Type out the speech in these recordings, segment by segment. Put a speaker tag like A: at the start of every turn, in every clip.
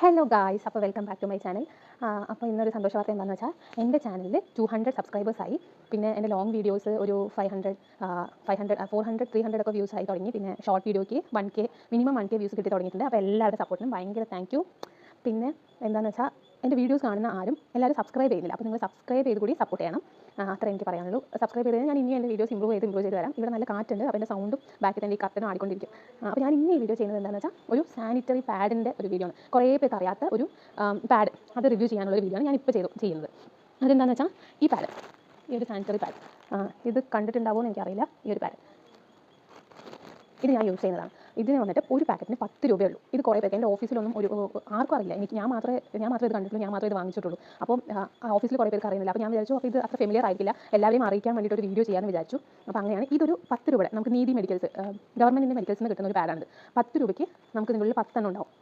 A: Hello guys അപ്പോൾ welcome back to my channel അപ്പോൾ ഇന്നൊരു സന്തോഷ വാർത്ത എന്താണെന്ന് വെച്ചാൽ എന്റെ ചാനലിൽ ടു ഹൺഡ്രഡ് സബ്സ്ക്രൈബേഴ്സായി പിന്നെ എന്റെ ലോങ് വീഡിയോസ് ഒരു five hundred five hundred four hundred three hundred ഒക്കെ വ്യൂസ് ആയി തുടങ്ങി. പിന്നെ ഷോർട്ട് വീഡിയോയ്ക്ക് one K minimum one K views കിട്ടി തുടങ്ങിയിട്ടുണ്ട്. അപ്പോൾ എല്ലാവരുടെ സപ്പോർട്ടിനും ഭയങ്കര താങ്ക് യു പിന്നെ എന്താണെന്ന് വെച്ചാൽ എന്റെ വീഡിയോസ് കാണുന്ന ആരും എല്ലാവരും സബ്സ്ക്രൈബ് ചെയ്യുന്നില്ല. അപ്പോൾ നിങ്ങൾ സബ്സ്ക്രൈബ് ചെയ്ത് കൂടി സപ്പോർട്ട് ചെയ്യണം. അത്രേ എനിക്ക് പറയാനുള്ളൂ. സബ്സ്ക്രൈബ് ചെയ്ത് ഞാൻ ഇനി എന്റെ വീഡിയോസ് ഇമ്പ്രൂവ് ചെയ്ത് ഇമ്പ്രൂവ് ചെയ്ത് വരാം ഇവിടെ നല്ല കാറ്റുണ്ട് അപ്പോൾ എന്റെ സൗണ്ടും ബാക്കിൽ തന്നെ ഈ കത്തനും ആടിക്കൊണ്ടിരിക്കും. അപ്പോൾ ഞാൻ ഇനി ഈ വീഡിയോ ചെയ്യുന്നത് എന്താണെന്ന് വെച്ചാൽ ഒരു സാനിറ്ററി പാഡിന്റെ ഒരു വീഡിയോ ആണ്. കുറേ പേർക്ക് അറിയാത്ത ഒരു പാഡ് അത് റിവ്യൂ ചെയ്യാനുള്ള ഒരു വീഡിയോ ആണ് ഞാൻ ഇപ്പോൾ ചെയ്തു ചെയ്യുന്നത്. അതെന്താണെന്ന് വെച്ചാൽ ഈ പാഡ് ഈ ഒരു സാനിറ്ററി പാഡ് ഇത് കണ്ടിട്ടുണ്ടാവുമോ എന്ന് എനിക്കറിയില്ല. ഈ ഒരു പാഡ് ഇത് ഞാൻ യൂസ് ചെയ്യുന്നതാണ്. ഇതിന് വന്നിട്ട് ഒരു പാക്കറ്റിന് പത്ത് രൂപയേ ഉള്ളൂ. ഇത് കുറേ പേർക്ക് എന്റെ ഓഫീസിലൊന്നും ഒരു ആർക്കും അറിയില്ല. എനിക്ക് ഞാൻ മാത്രമേ ഞാൻ മാത്രമേ ഇത് കണ്ടിട്ടുള്ളൂ ഞാൻ മാത്രമേ ഇത് വാങ്ങിച്ചിട്ടുള്ളൂ. അപ്പോൾ ഓഫീസിൽ കുറേ പേർക്ക് അറിയുന്നില്ല. അപ്പോൾ ഞാൻ വിചാരിച്ചു അപ്പോൾ ഇത് അത്ര ഫെമിലിയർ ആയിരിക്കില്ല. എല്ലാവരെയും അറിയിക്കാൻ വേണ്ടിയിട്ട് ഒരു വീഡിയോ ചെയ്യാമെന്ന് വിചാരിച്ചു. അപ്പോൾ അങ്ങനെയാണ് ഇതൊരു പത്ത് രൂപയുടെ നമുക്ക് നീതി മെഡിക്കൽസ് ഗവൺമെന്റിന്റെ മെഡിക്കൽസിൽ നിന്ന് കിട്ടുന്ന ഒരു പാഡാണ് പത്ത് രൂപയ്ക്ക് നമുക്ക് നിങ്ങളിൽ പത്തെണ്ണം ഉണ്ടാവും.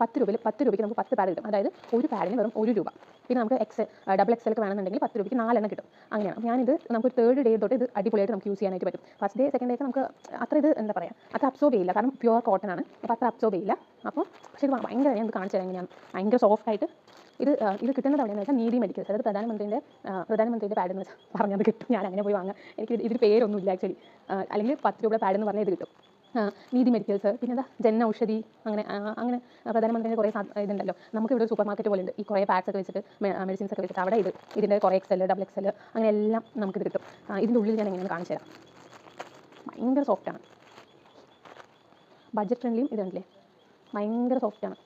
A: പത്ത് രൂപയിൽ പത്ത് രൂപയ്ക്ക് നമുക്ക് പത്ത് പാഡ് കിട്ടും. അതായത് ഒരു പാഡിന് വെറും ഒരു രൂപ. പിന്നെ നമുക്ക് എക്സ് ഡബിൾ എക്സ് ഒക്കെ വേണമെന്നുണ്ടെങ്കിൽ പത്ത് രൂപയ്ക്ക് നാലെണ്ണം കിട്ടും. അങ്ങനെയാണ്. അപ്പോൾ ഞാനിത് നമുക്ക് ഒരു തേർഡ് ഡേ തൊട്ട് ഇത് അടിപൊളിയായിട്ട് നമുക്ക് യൂസ് ചെയ്യാനായിട്ട് പറ്റും. ഫസ്റ്റ് ഡേ സെക്കൻഡ് ഡേ ഒക്കെ നമുക്ക് അത്ര ഇത് എന്താ പറയുക അത്ര അബ്സോർബ് ചെയ്യില്ല. കാരണം പ്യുവർ കോട്ടൺ ആണ്. അപ്പോൾ അത്ര അബ്സോർബ് ചെയ്യില്ല. അപ്പോൾ പക്ഷേ ഇത് ഭയങ്കര ഞാൻ കാണിച്ചു തരാം എങ്ങനെയാണ്. ഭയങ്കര സോഫ്റ്റ് ആയിട്ട് ഇത് ഇത് കിട്ടുന്നത് എവിടെയെന്ന് വെച്ചാൽ നീതി മെഡിക്കൽ അതായത് പ്രധാനമന്ത്രിന്റെ പ്രധാനമന്ത്രിയുടെ പാഡ് എന്ന് വെച്ചാൽ പറഞ്ഞത് കിട്ടും. ഞാൻ അങ്ങനെ പോയി വാങ്ങാം. എനിക്ക് ഇതിന് പേരൊന്നുമില്ല ആക്ച്വലി അല്ലെങ്കിൽ പത്ത് രൂപയുടെ പാഡ് എന്ന് പറഞ്ഞാൽ ഇത് കിട്ടും. നീതി മെഡിക്കൽസ് പിന്നെ എന്താ ജൻ ഔഷധി അങ്ങനെ അങ്ങനെ പ്രധാനമന്ത്രിയുടെ കുറേ ഇതുണ്ടല്ലോ. നമുക്ക് ഇവിടെ സൂപ്പർ മാർക്കറ്റ് പോലെ ഉണ്ട് ഈ കുറേ പാക്സ് ഒക്കെ വെച്ചിട്ട് മെഡിസിൻസ് ഒക്കെ വെച്ചിട്ട് അവിടെ ഇത് ഇതിന്റെ കുറേ എക്സൽ ഡബിൾ എക്സൽ അങ്ങനെ എല്ലാം നമുക്കിത് കിട്ടും. ഇതിന്റെ ഉള്ളിൽ ഞാൻ എങ്ങനെയാണ് കാണിച്ചു തരാം. ഭയങ്കര സോഫ്റ്റാണ് ബഡ്ജറ്റ് ഫ്രണ്ട്ലിയും ഇതുണ്ടല്ലേ? ഭയങ്കര സോഫ്റ്റാണ്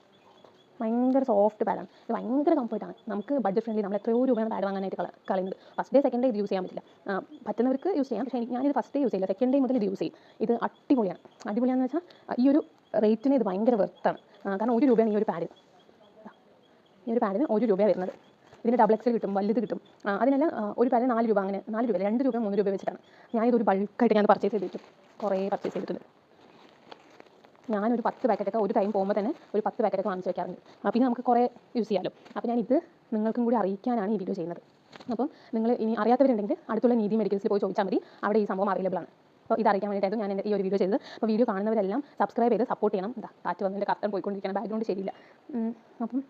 A: ഭയങ്കര സോഫ്റ്റ് പാഡാണ് ഇത് ഭയങ്കര കംഫർട്ടാണ് നമുക്ക് ബഡ്ജറ്റ് ഫ്രണ്ട്ലി നമ്മൾ എത്രയോ രൂപയാണ് പാഡ് വാങ്ങാനായിട്ട് കള കളയുന്നത്. ഫസ്റ്റ് ഡേ സെക്കൻഡ് ഡേ ഇത് യൂസ് ചെയ്യാൻ പറ്റില്ല. പറ്റുന്നവർക്ക് യൂസ് ചെയ്യാം. പക്ഷേ എനിക്ക് ഞാനിത് ഫസ്റ്റ് ഡേ യൂസ് ചെയ്യില്ല. സെക്കൻഡ് ഡേ മുതൽ ഇത് യൂസ് ചെയ്യും. ഇത് അടിപൊളിയാണ്. അടിപൊളിയാണെന്ന് വെച്ചാൽ ഈ ഒരു റേറ്റിന് ഇത് ഭയങ്കര വെർത്താണ് കാരണം ഒരു രൂപയാണ് ഈ ഒരു പാഡിന് ഈ ഒരു പാഡിന് ഒരു രൂപയാണ് വരുന്നത്. ഇതിന് ഡബിൾ എക്സൽ കിട്ടും വലുത് കിട്ടും. അതിനെല്ലാം ഒരു പാഡിന് നാല് രൂപ അങ്ങനെ നാല് രൂപ രണ്ട് രൂപ മൂന്ന് രൂപ വെച്ചിട്ടാണ്. ഞാനിതൊരു ബൾക്കായിട്ട് ഞാൻ പർച്ചേസ് ചെയ്തിട്ടും കുറേ പർച്ചേസ് ചെയ്തിട്ടുണ്ട്. ഞാനൊരു പത്ത് പാക്കറ്റൊക്കെ ഒരു ടൈം പോകുമ്പോൾ തന്നെ ഒരു പത്ത് പാക്കറ്റൊക്കെ വാങ്ങിച്ച് വെക്കാറുണ്ട്. പിന്നെ നമുക്ക് കുറേ യൂസ് ചെയ്യാമല്ലോ അപ്പോൾ ഞാൻ ഇത് നിങ്ങൾക്കും കൂടി അറിയിക്കാനാണ് ഈ വീഡിയോ ചെയ്യുന്നത്. അപ്പം നിങ്ങൾ ഇനി അറിയാത്തവരുണ്ടെങ്കിൽ അടുത്തുള്ള നീതി മെഡിക്കൽസിൽ പോയി ചോദിച്ചാൽ മതി. അവിടെ ഈ സംഭവം അവൈലബിൾ ആണ്. അപ്പോൾ ഇത് അറിയിക്കാൻ വേണ്ടിയിട്ടായിരുന്നു ഞാൻ ഈ ഒരു വീഡിയോ ചെയ്തത്. അപ്പോൾ വീഡിയോ കാണുന്നവരെല്ലാം സബ്സ്ക്രൈബ് ചെയ്ത് സപ്പോർട്ട് ചെയ്യണം. എന്താ കാറ്റ് വന്നതിന്റെ കർട്ടൻ പോയിക്കൊണ്ടിരിക്കണം ബാക്ക്ഗ്രൗണ്ട് ശരിയില്ല. അപ്പം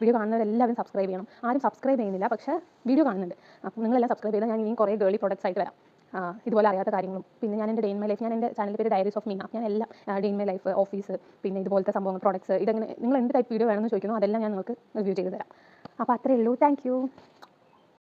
A: വീഡിയോ കാണുന്നവരെല്ലാവരും സബ്സ്ക്രൈബ് ചെയ്യണം. ആരും സബ്സ്ക്രൈബ് ചെയ്യുന്നില്ല പക്ഷേ വീഡിയോ കാണുന്നുണ്ട്. അപ്പം നിങ്ങളെല്ലാം സബ്സ്ക്രൈബ് ചെയ്താൽ ഞാൻ ഇനിയും കുറേ ഗേളി പ്രൊഡക്ട്സ് ആയിട്ട് വരാം. ഇതുപോലെ അറിയാത്ത കാര്യങ്ങളും. പിന്നെ ഞാൻ എന്റെ ഡെയിൻ മൈ ലൈഫ് ഞാൻ എന്റെ ചാനൽ പേര് ഡയറീസ് ഓഫ് മീന ഞാൻ എല്ലാം ഡെയിൻ മൈ ലൈഫ് ഓഫീസ് പിന്നെ ഇതുപോലത്തെ സംഭവങ്ങൾ പ്രോഡക്ട്സ് ഇതെങ്ങനെ നിങ്ങൾ എന്ത് ടൈപ്പ് വീഡിയോ വേണമെന്ന് ചോദിക്കുന്നു അതെല്ലാം ഞാൻ നിങ്ങൾക്ക് റിവ്യൂ ചെയ്ത് തരാം. അപ്പോൾ അത്രയേ ഉള്ളൂ. താങ്ക്